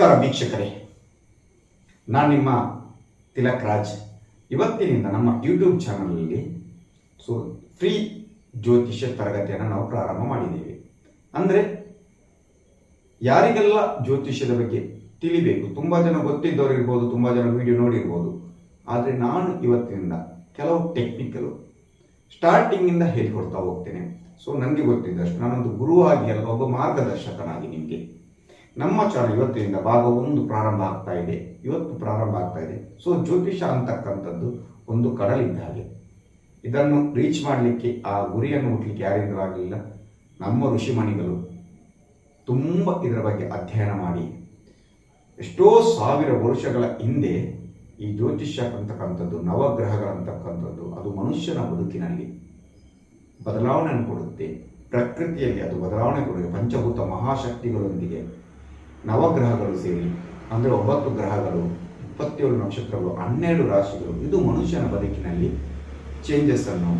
ನಮಸ್ಕಾರ ವೀಕ್ಷಕರೇ. ನಾನು ನಿಮ್ಮ ತಿಲಕ್ ರಾಜ್. ಇವತ್ತಿನಿಂದ ನಮ್ಮ ಯೂಟ್ಯೂಬ್ ಚಾನಲಲ್ಲಿ ಸೊ ಫ್ರೀ ಜ್ಯೋತಿಷ್ಯ ತರಗತಿಯನ್ನು ನಾವು ಪ್ರಾರಂಭ ಮಾಡಿದ್ದೇವೆ. ಅಂದರೆ ಯಾರಿಗೆಲ್ಲ ಜ್ಯೋತಿಷ್ಯದ ಬಗ್ಗೆ ತಿಳಿಬೇಕು, ತುಂಬ ಜನ ಗೊತ್ತಿದ್ದವರು ಇರ್ಬೋದು ತುಂಬ ಜನ ವಿಡಿಯೋ ನೋಡಿರ್ಬೋದು. ಆದರೆ ನಾನು ಇವತ್ತಿನಿಂದ ಕೆಲವು ಟೆಕ್ನಿಕಲು ಸ್ಟಾರ್ಟಿಂಗಿಂದ ಹೇಳಿಕೊಡ್ತಾ ಹೋಗ್ತೇನೆ. ಸೊ ನನಗೆ ಗೊತ್ತಿದ್ದಷ್ಟು ನಾನೊಂದು ಗುರುವಾಗಿ ಅಲ್ಲ, ಒಬ್ಬ ಮಾರ್ಗದರ್ಶಕನಾಗಿ ನಿಮಗೆ ನಮ್ಮ ಚಾನಲ್ ಇವತ್ತಿನಿಂದ ಭಾಗ ಒಂದು ಪ್ರಾರಂಭ ಆಗ್ತಾ ಇದೆ. ಇವತ್ತು ಪ್ರಾರಂಭ ಆಗ್ತಾ ಇದೆ. ಸೊ ಜ್ಯೋತಿಷ ಅಂತಕ್ಕಂಥದ್ದು ಒಂದು ಕಡಲಿದ್ದ ಹಾಗೆ. ಇದನ್ನು ರೀಚ್ ಮಾಡಲಿಕ್ಕೆ ಆ ಗುರಿಯನ್ನು ಹುಡ್ಲಿಕ್ಕೆ ಯಾರಿಂದಲೂ ಆಗಲಿಲ್ಲ. ನಮ್ಮ ಋಷಿಮಣಿಗಳು ತುಂಬ ಇದರ ಬಗ್ಗೆ ಅಧ್ಯಯನ ಮಾಡಿ. ಎಷ್ಟೋ ಸಾವಿರ ವರ್ಷಗಳ ಹಿಂದೆ ಈ ಜ್ಯೋತಿಷ್ಯ ಅಂತಕ್ಕಂಥದ್ದು ನವಗ್ರಹಗಳಂತಕ್ಕಂಥದ್ದು ಅದು ಮನುಷ್ಯನ ಬದುಕಿನಲ್ಲಿ ಬದಲಾವಣೆಯನ್ನು ಕೊಡುತ್ತೆ. ಪ್ರಕೃತಿಯಲ್ಲಿ ಅದು ಬದಲಾವಣೆ ಕೊಡುತ್ತೆ. ಪಂಚಭೂತ ಮಹಾಶಕ್ತಿಗಳೊಂದಿಗೆ ನವಗ್ರಹಗಳು ಸೇರಿ, ಅಂದರೆ ಒಂಬತ್ತು ಗ್ರಹಗಳು, ಇಪ್ಪತ್ತೇಳು ನಕ್ಷತ್ರಗಳು, ಹನ್ನೆರಡು ರಾಶಿಗಳು, ಇದು ಮನುಷ್ಯನ ಬದುಕಿನಲ್ಲಿ ಚೇಂಜಸ್ ಅನ್ನು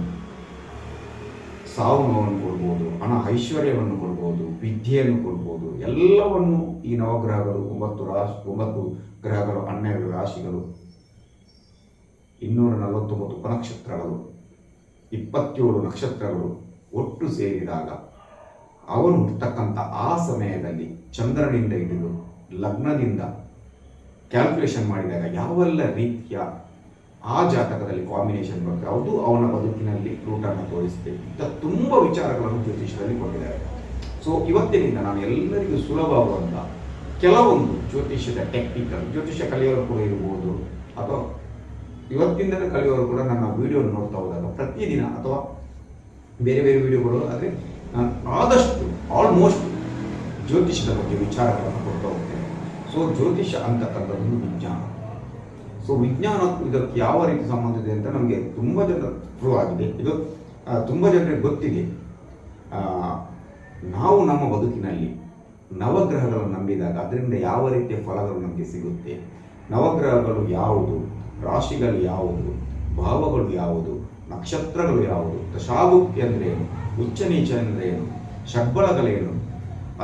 ಸಾವು ನೋವನ್ನು ಕೊಡ್ಬೋದು, ಹಣ ಐಶ್ವರ್ಯವನ್ನು ಕೊಡ್ಬೋದು, ವಿದ್ಯೆಯನ್ನು ಕೊಡ್ಬೋದು, ಎಲ್ಲವನ್ನು ಈ ನವಗ್ರಹಗಳು, ಒಂಬತ್ತು ರಾಶಿ, ಒಂಬತ್ತು ಗ್ರಹಗಳು, ಹನ್ನೆರಡು ರಾಶಿಗಳು, ಇನ್ನೂರ ನಲವತ್ತೊಂಬತ್ತು ಉಪನಕ್ಷತ್ರಗಳು, ಇಪ್ಪತ್ತೇಳು ನಕ್ಷತ್ರಗಳು ಒಟ್ಟು ಸೇರಿದಾಗ, ಅವನು ಹುಟ್ಟತಕ್ಕಂಥ ಆ ಸಮಯದಲ್ಲಿ ಚಂದ್ರನಿಂದ ಹಿಡಿದು ಲಗ್ನದಿಂದ ಕ್ಯಾಲ್ಕುಲೇಷನ್ ಮಾಡಿದಾಗ ಯಾವೆಲ್ಲ ರೀತಿಯ ಆ ಜಾತಕದಲ್ಲಿ ಕಾಂಬಿನೇಷನ್ ಬರುತ್ತೆ, ಅದು ಅವನ ಬದುಕಿನಲ್ಲಿ ರೂಟನ್ನು ತೋರಿಸಿದೆ ಇಂಥ ತುಂಬ ವಿಚಾರಗಳನ್ನು ಜ್ಯೋತಿಷದಲ್ಲಿ ಕೊಟ್ಟಿದ್ದಾರೆ. ಸೊ ಇವತ್ತಿನಿಂದ ನಾನು ಎಲ್ಲರಿಗೂ ಸುಲಭವಾಗುವಂಥ ಕೆಲವೊಂದು ಜ್ಯೋತಿಷ್ಯದ ಟೆಕ್ನಿಕಲ್ ಜ್ಯೋತಿಷ್ಯ ಕಲಿಯೋರು ಕೂಡ ಇರ್ಬೋದು, ಅಥವಾ ಇವತ್ತಿಂದಲೇ ಕಲಿಯೋರು ಕೂಡ ನನ್ನ ವಿಡಿಯೋ ನೋಡ್ತಾ ಹೋದಾಗ ಪ್ರತಿದಿನ ಅಥವಾ ಬೇರೆ ಬೇರೆ ವಿಡಿಯೋಗಳು ಆದರೆ ನಾನು ಆದಷ್ಟು ಆಲ್ಮೋಸ್ಟ್ ಜ್ಯೋತಿಷದ ಬಗ್ಗೆ ವಿಚಾರಗಳನ್ನು ಕೊಡ್ತಾ ಹೋಗ್ತೇನೆ. ಸೊ ಜ್ಯೋತಿಷ ಅಂತಕ್ಕಂಥದ್ದು ವಿಜ್ಞಾನ. ಸೊ ವಿಜ್ಞಾನ ಇದಕ್ಕೆ ಯಾವ ರೀತಿ ಸಂಬಂಧ ಇದೆ ಅಂತ ನಮಗೆ ತುಂಬ ಜನ ಪ್ರೂವ್ ಆಗಿದೆ. ಇದು ತುಂಬ ಜನರಿಗೆ ಗೊತ್ತಿದೆ. ನಾವು ನಮ್ಮ ಬದುಕಿನಲ್ಲಿ ನವಗ್ರಹಗಳನ್ನು ನಂಬಿದಾಗ ಅದರಿಂದ ಯಾವ ರೀತಿಯ ಫಲಗಳು ನಮಗೆ ಸಿಗುತ್ತೆ? ನವಗ್ರಹಗಳು ಯಾವುದು? ರಾಶಿಗಳು ಯಾವುದು? ಭಾವಗಳು ಯಾವುದು? ನಕ್ಷತ್ರಗಳು ಯಾವುದು? ದಶಾಭುಕ್ತಿ ಅಂದ್ರೆ ಏನು? ಉಚ್ಚ ನೀಚ ಅಂದ್ರೆ ಏನು?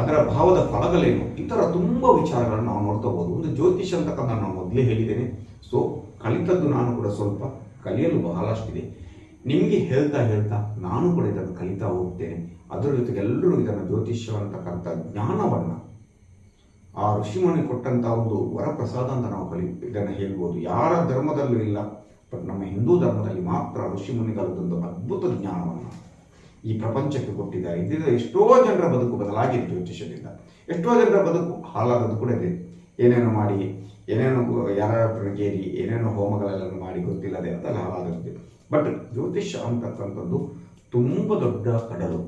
ಅದರ ಭಾವದ ಫಲಗಳೇನು? ಈ ಥರ ತುಂಬ ವಿಚಾರಗಳನ್ನು ನಾವು ನೋಡ್ತಾ ಒಂದು ಜ್ಯೋತಿಷ್ ಅಂತಕ್ಕಂಥ ನಾನು ಮೊದಲೇ ಹೇಳಿದ್ದೇನೆ. ಸೊ ಕಲಿತದ್ದು ನಾನು ಕೂಡ ಸ್ವಲ್ಪ ಕಲಿಯಲು ಬಹಳಷ್ಟಿದೆ. ನಿಮಗೆ ಹೇಳ್ತಾ ಹೇಳ್ತಾ ನಾನು ಕೂಡ ಇದನ್ನು ಕಲಿತಾ ಹೋಗ್ತೇನೆ. ಅದರ ಜೊತೆಗೆ ಎಲ್ಲರೂ ಇದನ್ನು ಜ್ಯೋತಿಷ್ಯ ಅಂತಕ್ಕಂಥ ಜ್ಞಾನವನ್ನು, ಆ ಋಷಿಮುನಿ ಕೊಟ್ಟಂತ ಒಂದು ವರಪ್ರಸಾದ ಅಂತ ನಾವು ಕಲಿ, ಇದನ್ನು ಹೇಳ್ಬೋದು. ಯಾರ ಧರ್ಮದಲ್ಲೂ ಇಲ್ಲ, ಬಟ್ ನಮ್ಮ ಹಿಂದೂ ಧರ್ಮದಲ್ಲಿ ಮಾತ್ರ ಋಷಿಮುನಿಗಳದ್ದೊಂದು ಅದ್ಭುತ ಜ್ಞಾನವನ್ನು ಈ ಪ್ರಪಂಚಕ್ಕೆ ಕೊಟ್ಟಿದ್ದಾರೆ. ಇದರಿಂದ ಎಷ್ಟೋ ಜನರ ಬದುಕು ಬದಲಾಗಿತ್ತು ಜ್ಯೋತಿಷ್ಯದಿಂದ ಎಷ್ಟೋ ಜನರ ಬದುಕು ಹಾಳಾಗೋದು ಕೂಡ ಇದೆ. ಏನೇನೋ ಮಾಡಿ, ಏನೇನೋ ಯಾರ ಗೇರಿ ಏನೇನೋ ಹೋಮಗಳೆಲ್ಲ ಮಾಡಿ ಗೊತ್ತಿಲ್ಲದೆ ಅದೆಲ್ಲ ಹಾಳಾಗುತ್ತೆ ಬಟ್ ಜ್ಯೋತಿಷ್ಯ ಅಂತಕ್ಕಂಥದ್ದು ತುಂಬ ದೊಡ್ಡ ಕಡಲು.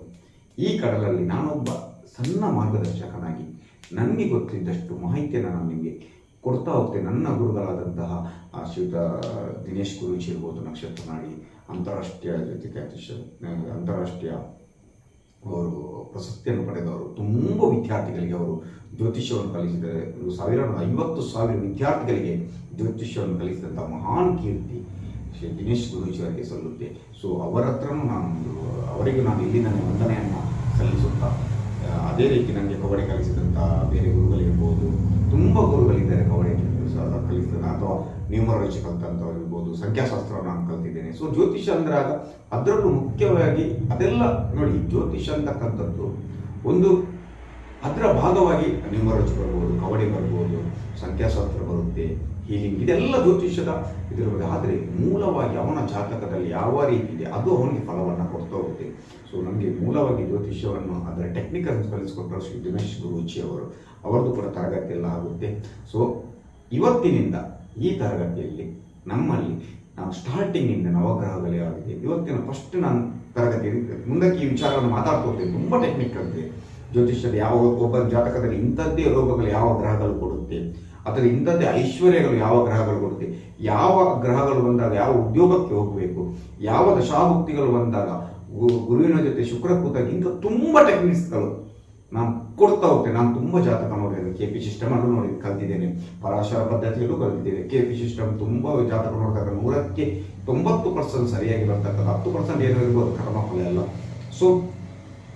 ಈ ಕಡಲಲ್ಲಿ ನಾನೊಬ್ಬ ಸಣ್ಣ ಮಾರ್ಗದರ್ಶಕನಾಗಿ ನನಗೆ ಗೊತ್ತಿದ್ದಷ್ಟು ಮಾಹಿತಿಯನ್ನು ನಾನು ನಿಮಗೆ ಕೊಡ್ತಾ ಹೋಗ್ತೇನೆ. ನನ್ನ ಗುರುಗಳಾದಂತಹ ಶ್ರೀಯುತ ದಿನೇಶ್ ಗುರುಜಿ ಇರ್ಬೋದು, ನಕ್ಷತ್ರ ನಾಡಿ ಅಂತಾರಾಷ್ಟ್ರೀಯ ಜ್ಯೋತಿಷ್ಯ ಅಂತಾರಾಷ್ಟ್ರೀಯ ಅವರು ಪ್ರಶಸ್ತಿಯನ್ನು ಪಡೆದವರು, ತುಂಬ ವಿದ್ಯಾರ್ಥಿಗಳಿಗೆ ಅವರು ಜ್ಯೋತಿಷ್ಯವನ್ನು ಕಲಿಸಿದ್ದಾರೆ. ಒಂದು ಸಾವಿರಾರು ಐವತ್ತು ಸಾವಿರ ವಿದ್ಯಾರ್ಥಿಗಳಿಗೆ ಜ್ಯೋತಿಷ್ಯವನ್ನು ಕಲಿಸಿದಂಥ ಮಹಾನ್ ಕೀರ್ತಿ ಶ್ರೀ ದಿನೇಶ್ ಗುರೂಜಿ ಅವರಿಗೆ ಸಲ್ಲುತ್ತೆ. ಸೊ ಅವರ ಹತ್ರನೂ ನಾನು ಅವರಿಗೂ ನಾನು ಇಲ್ಲಿ ನನ್ನ ವಂದನೆಯನ್ನು ಸಲ್ಲಿಸುತ್ತಾ ಅದೇ ರೀತಿ ನನಗೆ ಕವಡೆ ಕಲಿಸಿದಂಥ ಬೇರೆ ಗುರುಗಳಿರ್ಬೋದು ತುಂಬ ಗುರುಗಳಿದ್ದಾರೆ ಕಬಡ್ಡಿ ಕಲಿಸಿದ, ಅಥವಾ ನ್ಯೂಮರಾಲಜಿ ಕಲಿತಂಥವ್ರು ಇರ್ಬೋದು ಸಂಖ್ಯಾಶಾಸ್ತ್ರ ನಾನು ಕಲ್ತಿದ್ದೇನೆ. ಸೊ ಜ್ಯೋತಿಷ ಅಂದ್ರಾಗ ಅದರಲ್ಲೂ ಮುಖ್ಯವಾಗಿ ಅದೆಲ್ಲ ನೋಡಿ, ಜ್ಯೋತಿಷ ಅಂತಕ್ಕಂಥದ್ದು ಒಂದು ಅದರ ಭಾಗವಾಗಿ ನ್ಯೂಮರಾಲಜಿ ಬರ್ಬೋದು ಕಬಡ್ಡಿ ಬರ್ಬೋದು, ಸಂಖ್ಯಾಶಾಸ್ತ್ರ ಬರುತ್ತೆ, ಹೀಲಿಂಗ್ ಇದೆಲ್ಲ ಜ್ಯೋತಿಷ್ಯದ ಇದರ ಬಗ್ಗೆ. ಆದರೆ ಮೂಲವಾಗಿ ಅವನ ಜಾತಕದಲ್ಲಿ ಯಾವ ರೀತಿ ಇದೆ, ಅದು ಅವನಿಗೆ ಫಲವನ್ನು ಕೊಡ್ತಾ ಹೋಗುತ್ತೆ. ಸೊ ನಮಗೆ ಮೂಲವಾಗಿ ಜ್ಯೋತಿಷ್ಯವನ್ನು ಅದರ ಟೆಕ್ನಿಕಲ್ ಕಲಿಸ್ಕೊಟ್ಟರು ಶ್ರೀ ದಿನೇಶ್ ಗುರುಜಿ ಅವರು. ಅವರದ್ದು ಕೂಡ ತರಗತಿ ಎಲ್ಲ ಆಗುತ್ತೆ. ಸೊ ಇವತ್ತಿನಿಂದ ಈ ತರಗತಿಯಲ್ಲಿ ನಮ್ಮಲ್ಲಿ ನಾವು ಸ್ಟಾರ್ಟಿಂಗಿಂದ ನವಗ್ರಹಗಳು ಯಾವಿದೆ ಇವತ್ತಿನ ಫಸ್ಟ್ ನಾನು ತರಗತಿ ಮುಂದಕ್ಕೆ ಈ ವಿಚಾರವನ್ನು ಮಾತಾಡ್ತಾ ಹೋಗ್ತೇನೆ ತುಂಬ ಟೆಕ್ನಿಕ್ ಇದೆ. ಜ್ಯೋತಿಷ್ಯದ ಯಾವ ಒಬ್ಬ ಜಾತಕದಲ್ಲಿ ಇಂಥದ್ದೇ ರೋಗಗಳು ಯಾವ ಗ್ರಹಗಳು ಕೊಡುತ್ತೆ? ಅಥವಾ ಇಂಥದ್ದೇ ಐಶ್ವರ್ಯಗಳು ಯಾವ ಗ್ರಹಗಳು ಕೊಡುತ್ತೆ? ಯಾವ ಗ್ರಹಗಳು ಬಂದಾಗ ಯಾವ ಉದ್ಯೋಗಕ್ಕೆ ಹೋಗಬೇಕು? ಯಾವ ದಶಾಭುಕ್ತಿಗಳು ಬಂದಾಗ ಗುರುವಿನ ಜೊತೆ ಶುಕ್ರ ಕೂತಾಗ ಇಂಥ ತುಂಬ ಟೆಕ್ನಿಕ್ಸ್ಗಳು ನಾನು ಕೊಡ್ತಾ ಹೋಗ್ತೇನೆ. ನಾನು ತುಂಬ ಜಾತಕ ನೋಡಿದ್ದೇನೆ ಕೆ ಪಿ ಸಿಸ್ಟಮ್ ಅನ್ನು ನೋಡಿ ಕಲ್ತಿದ್ದೇನೆ. ಪರಾಶರ ಪದ್ಧತಿಯಲ್ಲೂ ಕಲ್ತಿದ್ದೇನೆ. ಕೆ ಪಿ ಸಿಸ್ಟಮ್ ತುಂಬ ಜಾತಕ ನೋಡಿದಾಗ ನೂರಕ್ಕೆ ತೊಂಬತ್ತು ಪರ್ಸೆಂಟ್ ಸರಿಯಾಗಿ ಬರ್ತಕ್ಕಂಥ, ಹತ್ತು ಪರ್ಸೆಂಟ್ ಏನೋ ಇರ್ಬೋದು, ಕರ್ಮಫಲ ಎಲ್ಲ. ಸೊ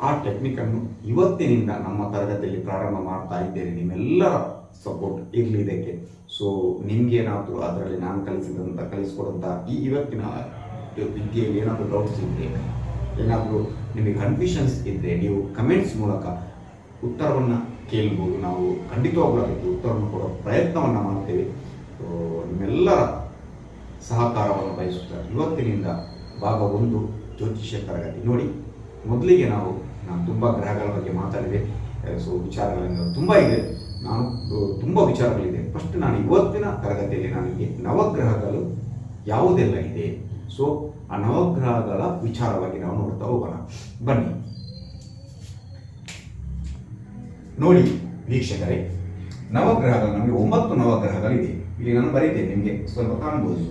ಆ ಟೆಕ್ನಿಕನ್ನು ಇವತ್ತಿನಿಂದ ನಮ್ಮ ತರಗತಿಯಲ್ಲಿ ಪ್ರಾರಂಭ ಮಾಡ್ತಾ ಇದ್ದೇನೆ. ನಿಮ್ಮೆಲ್ಲರ ಸಪೋರ್ಟ್ ಇರಲಿ ಇದಕ್ಕೆ. ಸೊ ನಿಮ್ಗೇನಾದರೂ ಅದರಲ್ಲಿ ನಾನು ಕಲಿಸಿದಂಥ ಕಲಿಸ್ಕೊಡಂಥ ಈ ಇವತ್ತಿನ ವಿದ್ಯೆಯಲ್ಲಿ ಏನಾದರೂ ಡೌಟ್ಸ್ ಇದ್ದರೆ ಏನಾದರೂ ನಿಮಗೆ ಕನ್ಫ್ಯೂಷನ್ಸ್ ಇದ್ದರೆ ನೀವು ಕಮೆಂಟ್ಸ್ ಮೂಲಕ ಉತ್ತರವನ್ನು ಕೇಳ್ಬೋದು. ನಾವು ಖಂಡಿತವಾಗ್ಲೂ ಅದಕ್ಕೆ ಉತ್ತರವನ್ನು ಕೊಡೋ ಪ್ರಯತ್ನವನ್ನು ಮಾಡ್ತೇವೆ. ನಿಮ್ಮೆಲ್ಲರ ಸಹಕಾರವನ್ನು ಬಯಸುತ್ತಾರೆ ಇವತ್ತಿನಿಂದ ಭಾಗ ಒಂದು ಜ್ಯೋತಿಷ್ಯ ತರಗತಿ. ನೋಡಿ, ಮೊದಲಿಗೆ ನಾವು, ನಾನು ತುಂಬ ಗ್ರಹಗಳ ಬಗ್ಗೆ ಮಾತಾಡಿದೆ. ಸೊ ವಿಚಾರಗಳಿಂದ ತುಂಬ ಇದೆ. ನಾನು ತುಂಬ ವಿಚಾರಗಳಿದೆ. ಫಸ್ಟ್ ನಾನು ಇವತ್ತಿನ ತರಗತಿಯಲ್ಲಿ ನನಗೆ ನವಗ್ರಹಗಳು ಯಾವುದೆಲ್ಲ ಇದೆ? ಸೊ ಆ ನವಗ್ರಹಗಳ ವಿಚಾರವಾಗಿ ನಾವು ನೋಡ್ತಾ ಹೋಗೋಣ. ಬನ್ನಿ. ನೋಡಿ ವೀಕ್ಷಕರೇ, ನವಗ್ರಹಗಳು, ನಮಗೆ ಒಂಬತ್ತು ನವಗ್ರಹಗಳಿದೆ. ಇಲ್ಲಿ ನಾನು ಬರೀತೇನೆ, ನಿಮಗೆ ಸ್ವಲ್ಪ ಕಾಣಬಹುದು.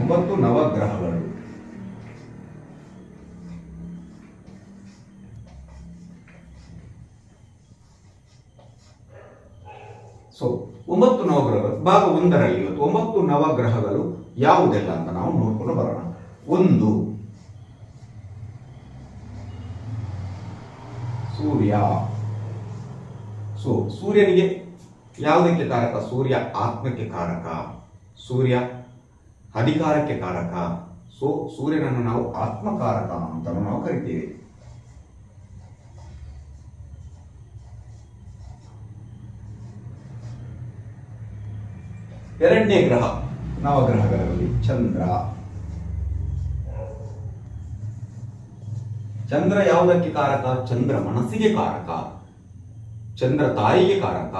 ಒಂಬತ್ತು ನವಗ್ರಹಗಳು. ಸೊ ಒಂಬತ್ತು ನವಗ್ರಹಗಳು, ಭಾಗ ಒಂದರಲ್ಲಿ ಇವತ್ತು ಒಂಬತ್ತು ನವಗ್ರಹಗಳು ಯಾವುದೆಲ್ಲ ಅಂತ ನಾವು ನೋಡ್ಕೊಂಡು ಬರೋಣ. ಒಂದು ಸೂರ್ಯ. ಸೊ, ಸೂರ್ಯನಿಗೆ ಯಾವುದಕ್ಕೆ ಕಾರಕ? ಸೂರ್ಯ ಆತ್ಮಕ್ಕೆ ಕಾರಕ. ಸೂರ್ಯ ಅಧಿಕಾರಕ್ಕೆ ಕಾರಕ. ಸೊ, ಸೂರ್ಯನನ್ನು ನಾವು ಆತ್ಮಕಾರಕ ಅಂತ ನಾವು ಕರಿತೀವಿ. ಎರಡನೇ ಗ್ರಹ ನವಗ್ರಹಗಳಲ್ಲಿ ಚಂದ್ರ. ಚಂದ್ರ ಯಾವುದಕ್ಕೆ ಕಾರಕ? ಚಂದ್ರ ಮನಸ್ಸಿಗೆ ಕಾರಕ. ಚಂದ್ರ ತಾಯಿಗೆ ಕಾರಕ.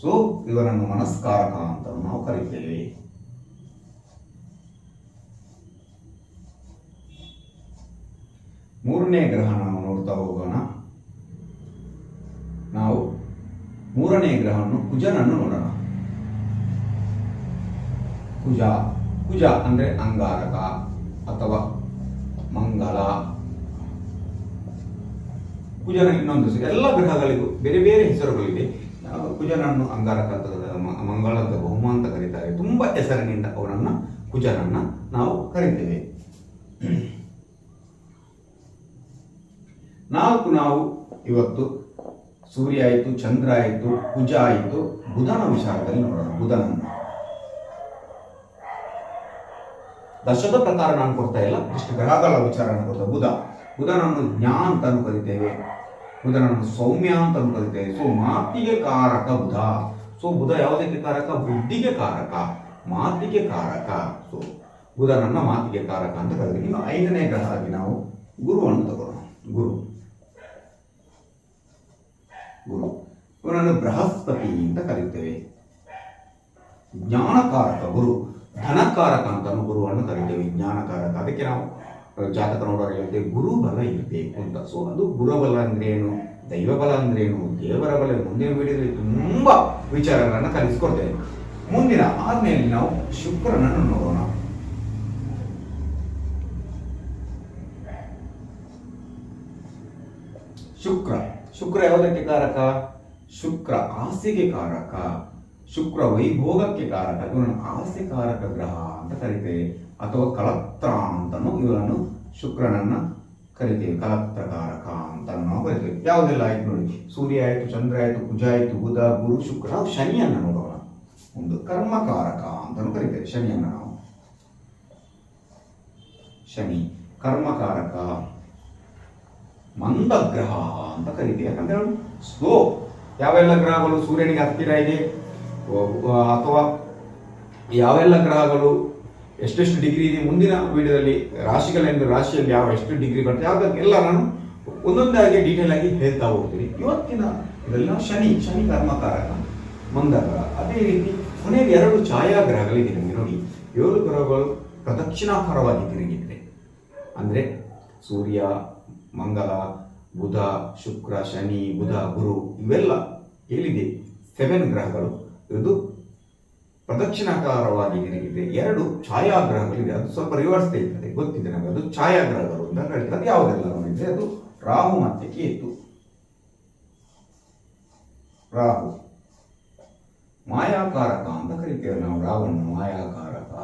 ಸೊ ಇವರನ್ನು ಮನಸ್ಕಾರಕ ಅಂತ ನಾವು ಕರೀತೇವೆ. ಮೂರನೇ ಗ್ರಹ ನಾವು ನೋಡ್ತಾ ಹೋಗೋಣ. ನಾವು ಮೂರನೇ ಗ್ರಹವನ್ನು ಕುಜನನ್ನು ನೋಡೋಣ. ಕುಜ ಕುಜ ಅಂದ್ರೆ ಅಂಗಾರಕ ಅಥವಾ ಮಂಗಲ. ಕುಜನ ಇನ್ನೊಂದು. ಎಲ್ಲ ಗ್ರಹಗಳಿಗೂ ಬೇರೆ ಬೇರೆ ಹೆಸರುಗಳಿವೆ. ಕುಜನನ್ನು ಅಂಗಾರಕ ಮಂಗಳ ಅಂತ ಅಂತ ಕರೀತಾರೆ. ತುಂಬಾ ಹೆಸರಿನಿಂದ ಅವರನ್ನ ಕುಜನನ್ನ ನಾವು ಕರಿತೇವೆ. ನಾಲ್ಕು ನಾವು ಇವತ್ತು ಸೂರ್ಯ ಆಯಿತು, ಚಂದ್ರ ಆಯಿತು, ಕುಜ ಆಯಿತು, ಬುಧನ ವಿಚಾರದಲ್ಲಿ ನೋಡೋಣ, ಬುಧನನ್ನು. ದಶದ ಪ್ರಕಾರ ನಾನು ಕೊಡ್ತಾ ಇಲ್ಲ, ಇಷ್ಟು ಗ್ರಹಗಳ ವಿಚಾರ ಕೊಡ್ತಾ ಬುಧ, ಬುಧನನ್ನು ಜ್ಞಾನ ಅಂತಾನು ಕರಿತೇವೆ. ಬುಧನನ್ನು ಸೌಮ್ಯ ಅಂತ ಕರಿತೇವೆ ಸೊ ಮಾತಿಗೆ ಕಾರಕ ಬುಧ. ಸೊ ಬುಧ ಯಾವುದಕ್ಕೆ ಕಾರಕ? ಬುದ್ಧಿಗೆ ಕಾರಕ. ಮಾತಿಗೆ ಕಾರಕ. ಸೊ ಬುಧನನ್ನ ಮಾತಿಗೆ ಕಾರಕ ಅಂತ ಕರಿತೀವಿ ಇನ್ನು ಐದನೇ ಗ್ರಹ ಆಗಿ ನಾವು ಗುರುವನ್ನು ತಗೊಳ್ಳೋಣ ಗುರು. ಗುರು. ಇವನನ್ನು ಬೃಹಸ್ಪತಿ ಅಂತ ಕರೀತೇವೆ ಜ್ಞಾನಕಾರಕ ಗುರು. ಧನಕಾರಕ ಅಂತ ಗುರುವನ್ನು ಕರಿತೇವೆ. ಜ್ಞಾನಕಾರಕ. ಅದಕ್ಕೆ ನಾವು ಜಾತಕ ನೋಡೋರು ಹೇಳ್ತೇವೆ ಗುರು ಬಲ ಇರಬೇಕು ಅಂತ. ಸೊ ಅದು ಗುರುಬಲ ಅಂದ್ರೆ ಏನು ದೈವ ಬಲ ಅಂದ್ರೆ ಏನು ದೇವರ ಬಲ? ಮುಂದಿನ ವಿಡಿಯೋದಲ್ಲಿ ತುಂಬಾ ವಿಚಾರಗಳನ್ನ ಕಲಿಸ್ಕೊಡ್ತೇವೆ. ಮುಂದಿನ ಆದ್ಮೇಲೆ ನಾವು ಶುಕ್ರನನ್ನು ನೋಡೋಣ. ಶುಕ್ರ ಶುಕ್ರ ಯಾವುದಕ್ಕೆ ಕಾರಕ? ಶುಕ್ರ ಆಸೆಗೆ ಕಾರಕ. ಶುಕ್ರ ವೈಭೋಗಕ್ಕೆ ಕಾರಕ. ಇವನನ್ನು ಆಸೆ ಕಾರಕ ಗ್ರಹ ಅಂತ ಕರಿತೇವೆ. ಅಥವಾ ಕಳತ್ರ ಅಂತನೂ ಇವರನ್ನು ಶುಕ್ರನನ್ನ ಕರಿತೇವೆ ಕಲತ್ರಕಾರಕ ಅಂತ ನಾವು ಕರಿತೀವಿ ಯಾವುದೆಲ್ಲ ಆಯ್ತು ನೋಡಿ, ಸೂರ್ಯ ಆಯಿತು, ಚಂದ್ರ ಆಯ್ತು ಕುಜ ಆಯ್ತು, ಬುಧ, ಗುರು, ಶುಕ್ರ, ನಾವು ಶನಿಯನ್ನ ನೋಡೋಣ. ಒಂದು ಕರ್ಮಕಾರಕ ಅಂತಲೂ ಕರಿತೇವೆ, ಶನಿಯನ್ನ ನಾವು. ಶನಿ, ಕರ್ಮಕಾರಕ, ಮಂದಗ್ರಹ ಅಂತ ಕರಿತೀವಿ. ಯಾಕಂದ್ರೆ ಸ್ಲೋ. ಯಾವೆಲ್ಲ ಗ್ರಹಗಳು ಸೂರ್ಯನಿಗೆ ಹತ್ತಿರ ಇದೆ? ಅಥವಾ ಯಾವೆಲ್ಲ ಗ್ರಹಗಳು ಎಷ್ಟೆಷ್ಟು ಡಿಗ್ರಿ ಇದೆ ಮುಂದಿನ ವಿಡಿಯೋದಲ್ಲಿ ರಾಶಿಗಳೆಂದು, ರಾಶಿಯಲ್ಲಿ ಯಾವ ಎಷ್ಟು ಡಿಗ್ರಿ ಬರ್ತದೆ ಯಾವುದಕ್ಕೆಲ್ಲ ನಾನು ಒಂದೊಂದಾಗಿ ಡೀಟೇಲ್ ಆಗಿ ಹೇಳ್ತಾ ಹೋಗ್ತೀನಿ. ಇವತ್ತಿನ ಇದೆಲ್ಲ ಶನಿ ಶನಿ ಕರ್ಮಕಾರಕ ಮಂದಕರ ಅದೇ ರೀತಿ ಕೊನೆಗೆ ಎರಡು ಛಾಯಾಗ್ರಹಗಳಿದೆ ನಿಮಗೆ ನೋಡಿ. ಏಳು ಗ್ರಹಗಳು ಪ್ರದಕ್ಷಿಣಾಕಾರವಾಗಿ ತಿರುಗಿದೆ ಅಂದರೆ ಸೂರ್ಯ, ಮಂಗಲ, ಬುಧ, ಶುಕ್ರ, ಶನಿ, ಬುಧ, ಗುರು ಇವೆಲ್ಲ ಎಲ್ಲಿದೆ ಸೆವೆನ್ ಗ್ರಹಗಳು. ಇದು ಪ್ರದಕ್ಷಿಣಾಕಾರವಾಗಿ ತಿರುಗಿದೆ ಎರಡು ಛಾಯಾಗ್ರಹಗಳಿವೆ. ಅದು ಸ್ವಲ್ಪ ರಿವರ್ಸ್ ಇರ್ತದೆ ಗೊತ್ತಿದೆ ನಮಗೆ ಅದು ಛಾಯಾಗ್ರಹಗಳು ಅಂತ ಹೇಳ್ತಾರೆ. ಅದು ಯಾವುದೆಲ್ಲ ನೋಡಿದ್ರೆ ಅದು ರಾಹು ಮತ್ತೆ ಕೇತು. ರಾಹು. ಮಾಯಾಕಾರಕ ಅಂತ ಕರಿತೇವೆ ನಾವು. ರಾಹುನ ಮಾಯಾಕಾರಕ.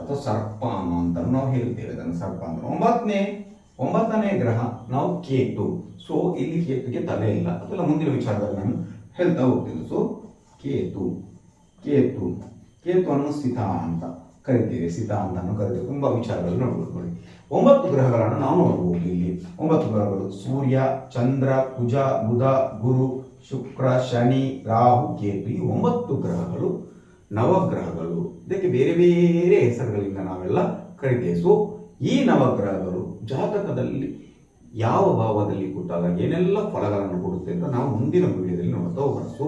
ಅಥವಾ ಸರ್ಪ ಅಂತ ನಾವು ಹೇಳ್ತೇವೆ. ಅದನ್ನು ಸರ್ಪ ಅಂತ ಒಂಬತ್ತನೇ ಒಂಬತ್ತನೇ ಗ್ರಹ. ನಾವು ಕೇತು. ಸೊ ಇಲ್ಲಿ ಕೇತುಗೆ ತಲೆ ಇಲ್ಲ. ಅದೆಲ್ಲ ಮುಂದಿನ ವಿಚಾರದಲ್ಲಿ ನಾನು ಹೇಳ್ತಾ ಹೋಗ್ತೀನಿ. ಸೊ ಕೇತು. ಕೇತು. ಕೇತುವನ್ನು ಸಿತ ಅಂತ ಕರಿತೀವಿ. ಸಿತ ಅಂತಾನು ಕರಿತೀವಿ. ತುಂಬಾ ವಿಚಾರಗಳು ನೋಡ್ಬೋದು ನೋಡಿ. ಒಂಬತ್ತು ಗ್ರಹಗಳನ್ನು ನಾವು ನೋಡ್ಬೋದು ಇಲ್ಲಿ. ಒಂಬತ್ತು ಗ್ರಹಗಳು ಸೂರ್ಯ, ಚಂದ್ರ, ಕುಜ, ಬುಧ, ಗುರು, ಶುಕ್ರ, ಶನಿ, ರಾಹು, ಕೇತು. ಈ ಒಂಬತ್ತು ಗ್ರಹಗಳು ನವಗ್ರಹಗಳು. ಇದಕ್ಕೆ ಬೇರೆ ಬೇರೆ ಹೆಸರುಗಳಿಂದ ನಾವೆಲ್ಲ ಕರಿತೇವೆ. ಸೊ ಈ ನವಗ್ರಹಗಳು ಜಾತಕದಲ್ಲಿ ಯಾವ ಭಾವದಲ್ಲಿ ಕೂತಾಗ ಏನೆಲ್ಲ ಫಲಗಳನ್ನು ಕೊಡುತ್ತೆ ಅಂತ ನಾವು ಮುಂದಿನ ವಿಡಿಯೋದಲ್ಲಿ ನೋಡ್ತಾ ಹೋಗೋಣ. ಸೊ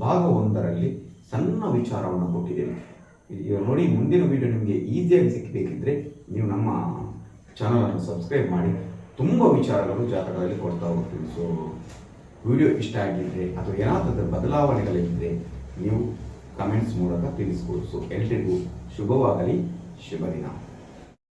ಭಾಗ ಒಂದರಲ್ಲಿ ಸಣ್ಣ ವಿಚಾರವನ್ನು ಕೊಟ್ಟಿದ್ದೇನೆ. ಈಗ ನೋಡಿ, ಮುಂದಿನ ವೀಡಿಯೋ ನಿಮಗೆ ಈಸಿಯಾಗಿ ಸಿಕ್ಕಬೇಕಿದ್ರೆ ನೀವು ನಮ್ಮ ಚಾನಲನ್ನು ಸಬ್ಸ್ಕ್ರೈಬ್ ಮಾಡಿ. ತುಂಬ ವಿಚಾರಗಳು ಜಾತಕದಲ್ಲಿ ಕೊಡ್ತಾ ಹೋಗ್ತೀವಿ. ಸೊ ವಿಡಿಯೋ ಇಷ್ಟ ಆಗಿದ್ರೆ ಅಥವಾ ಏನಾದರೂ ಬದಲಾವಣೆಗಳಿದ್ದರೆ ನೀವು ಕಮೆಂಟ್ಸ್ ಮೂಲಕ ತಿಳಿಸ್ಬೋದು. ಸೊ ಎಲ್ರಿಗೂ ಶುಭವಾಗಲಿ. ಶುಭ ದಿನ